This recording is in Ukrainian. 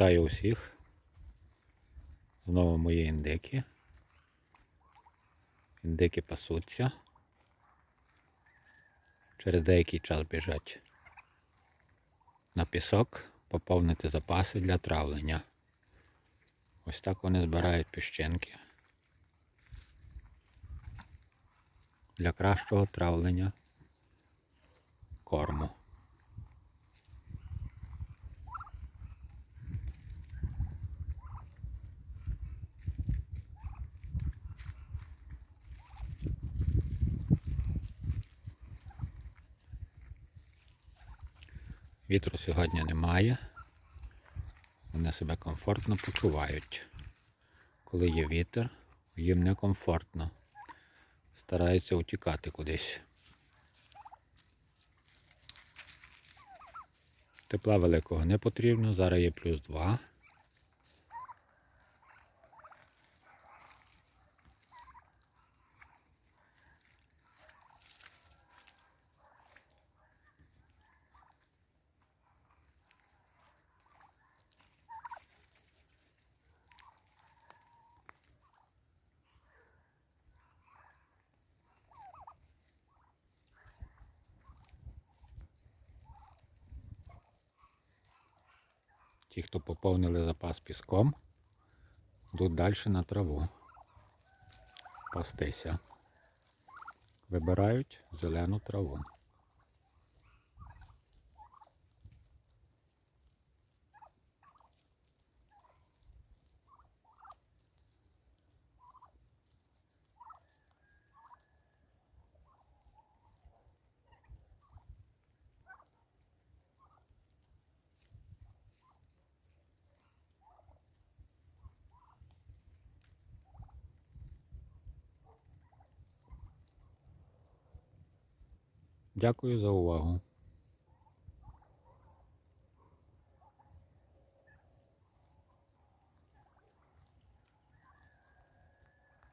Вітаю усіх. Знову мої індики. Індики пасуться. Через деякий час біжать на пісок поповнити запаси для травлення. Ось так вони збирають піщинки. Для кращого травлення Вітру сьогодні немає. Вони себе комфортно почувають. Коли є вітер, їм некомфортно. Стараються утікати кудись. Тепла великого не потрібно, зараз є плюс 2. Ті, хто поповнили запас піском, йдуть далі на траву. Пастися. Вибирають зелену траву. Дякую за увагу.